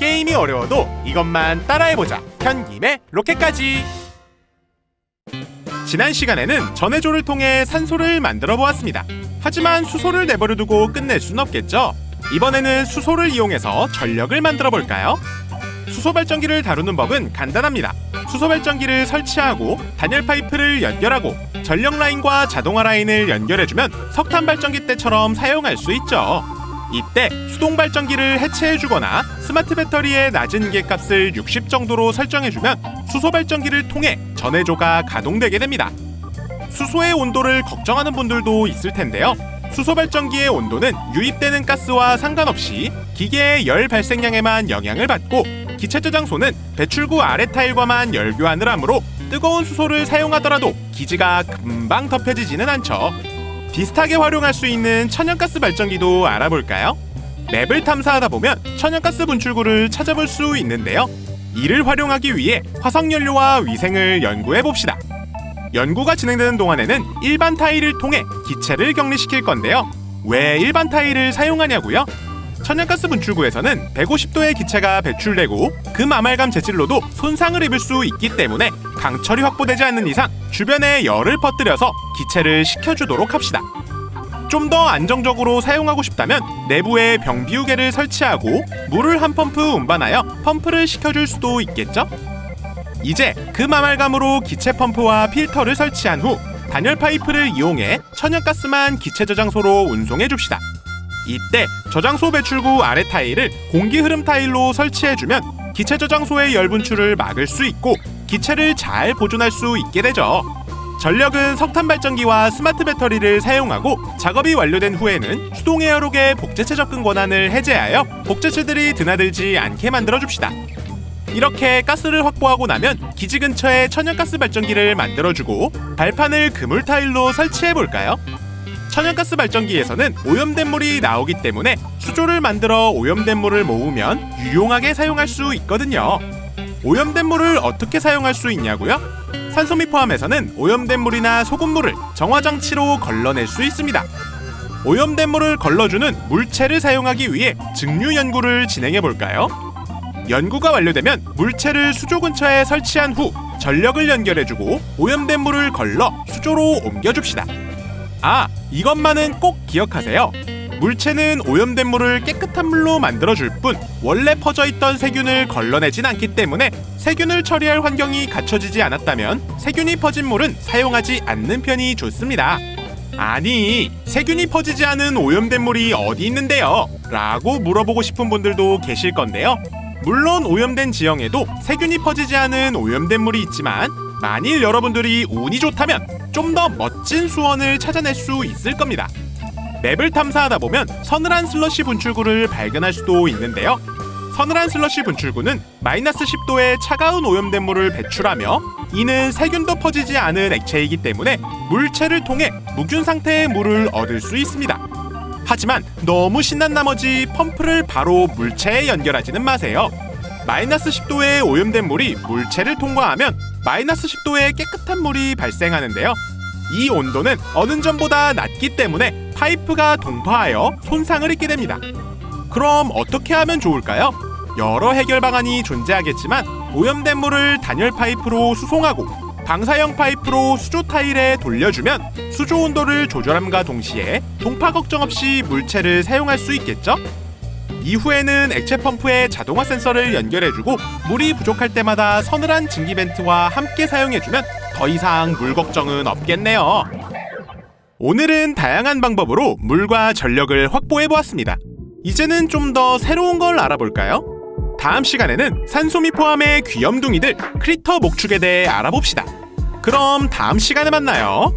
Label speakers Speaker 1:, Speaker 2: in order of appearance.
Speaker 1: 게임이 어려워도 이것만 따라해보자. 현김의 로켓까지. 지난 시간에는 전해조를 통해 산소를 만들어 보았습니다. 하지만 수소를 내버려 두고 끝낼 순 없겠죠. 이번에는 수소를 이용해서 전력을 만들어 볼까요? 수소 발전기를 다루는 법은 간단합니다. 수소 발전기를 설치하고 단열 파이프를 연결하고 전력 라인과 자동화 라인을 연결해주면 석탄 발전기 때처럼 사용할 수 있죠. 이때 수동 발전기를 해체해주거나 스마트 배터리의 낮은 기값을 60 정도로 설정해주면 수소 발전기를 통해 전해조가 가동되게 됩니다. 수소의 온도를 걱정하는 분들도 있을 텐데요. 수소 발전기의 온도는 유입되는 가스와 상관없이 기계의 열 발생량에만 영향을 받고 기체 저장소는 배출구 아래 타일과만 열 교환을 하므로 뜨거운 수소를 사용하더라도 기지가 금방 덮여지지는 않죠. 비슷하게 활용할 수 있는 천연가스 발전기도 알아볼까요? 맵을 탐사하다 보면 천연가스 분출구를 찾아볼 수 있는데요. 이를 활용하기 위해 화석연료와 위생을 연구해 봅시다. 연구가 진행되는 동안에는 일반 타일을 통해 기체를 격리시킬 건데요. 왜 일반 타일을 사용하냐고요? 천연가스 분출구에서는 150도의 기체가 배출되고 금 아말감 재질로도 손상을 입을 수 있기 때문에 강철이 확보되지 않는 이상 주변에 열을 퍼뜨려서 기체를 식혀주도록 합시다. 좀 더 안정적으로 사용하고 싶다면 내부에 병 비우개를 설치하고 물을 한 펌프 운반하여 펌프를 식혀줄 수도 있겠죠? 이제 금 아말감으로 기체 펌프와 필터를 설치한 후 단열 파이프를 이용해 천연가스만 기체 저장소로 운송해 줍시다. 이때 저장소 배출구 아래 타일을 공기 흐름 타일로 설치해주면 기체 저장소의 열 분출을 막을 수 있고 기체를 잘 보존할 수 있게 되죠. 전력은 석탄 발전기와 스마트 배터리를 사용하고 작업이 완료된 후에는 수동 에어록의 복제체 접근 권한을 해제하여 복제체들이 드나들지 않게 만들어 줍시다. 이렇게 가스를 확보하고 나면 기지 근처에 천연가스 발전기를 만들어주고 발판을 그물 타일로 설치해 볼까요? 천연가스 발전기에서는 오염된 물이 나오기 때문에 수조를 만들어 오염된 물을 모으면 유용하게 사용할 수 있거든요. 오염된 물을 어떻게 사용할 수 있냐고요? 산소미 포함해서는 오염된 물이나 소금물을 정화장치로 걸러낼 수 있습니다. 오염된 물을 걸러주는 물체를 사용하기 위해 증류 연구를 진행해 볼까요? 연구가 완료되면 물체를 수조 근처에 설치한 후 전력을 연결해주고 오염된 물을 걸러 수조로 옮겨줍시다. 아, 이것만은 꼭 기억하세요. 물체는 오염된 물을 깨끗한 물로 만들어줄 뿐 원래 퍼져 있던 세균을 걸러내진 않기 때문에 세균을 처리할 환경이 갖춰지지 않았다면 세균이 퍼진 물은 사용하지 않는 편이 좋습니다. 아니, 세균이 퍼지지 않은 오염된 물이 어디 있는데요? 라고 물어보고 싶은 분들도 계실 건데요. 물론 오염된 지형에도 세균이 퍼지지 않은 오염된 물이 있지만 만일 여러분들이 운이 좋다면 좀 더 멋진 수원을 찾아낼 수 있을 겁니다. 맵을 탐사하다 보면 서늘한 슬러시 분출구를 발견할 수도 있는데요. 서늘한 슬러시 분출구는 마이너스 10도의 차가운 오염된 물을 배출하며 이는 세균도 퍼지지 않은 액체이기 때문에 물체를 통해 무균 상태의 물을 얻을 수 있습니다. 하지만 너무 신난 나머지 펌프를 바로 물체에 연결하지는 마세요. 마이너스 10도의 오염된 물이 물체를 통과하면 마이너스 10도의 깨끗한 물이 발생하는데요. 이 온도는 어느 전보다 낮기 때문에 파이프가 동파하여 손상을 입게 됩니다. 그럼 어떻게 하면 좋을까요? 여러 해결 방안이 존재하겠지만 오염된 물을 단열 파이프로 수송하고 방사형 파이프로 수조 타일에 돌려주면 수조 온도를 조절함과 동시에 동파 걱정 없이 물체를 사용할 수 있겠죠? 이후에는 액체 펌프에 자동화 센서를 연결해주고 물이 부족할 때마다 서늘한 증기 벤트와 함께 사용해주면 더 이상 물 걱정은 없겠네요. 오늘은 다양한 방법으로 물과 전력을 확보해 보았습니다. 이제는 좀 더 새로운 걸 알아볼까요? 다음 시간에는 산소미 포함의 귀염둥이들 크리터 목축에 대해 알아봅시다. 그럼 다음 시간에 만나요.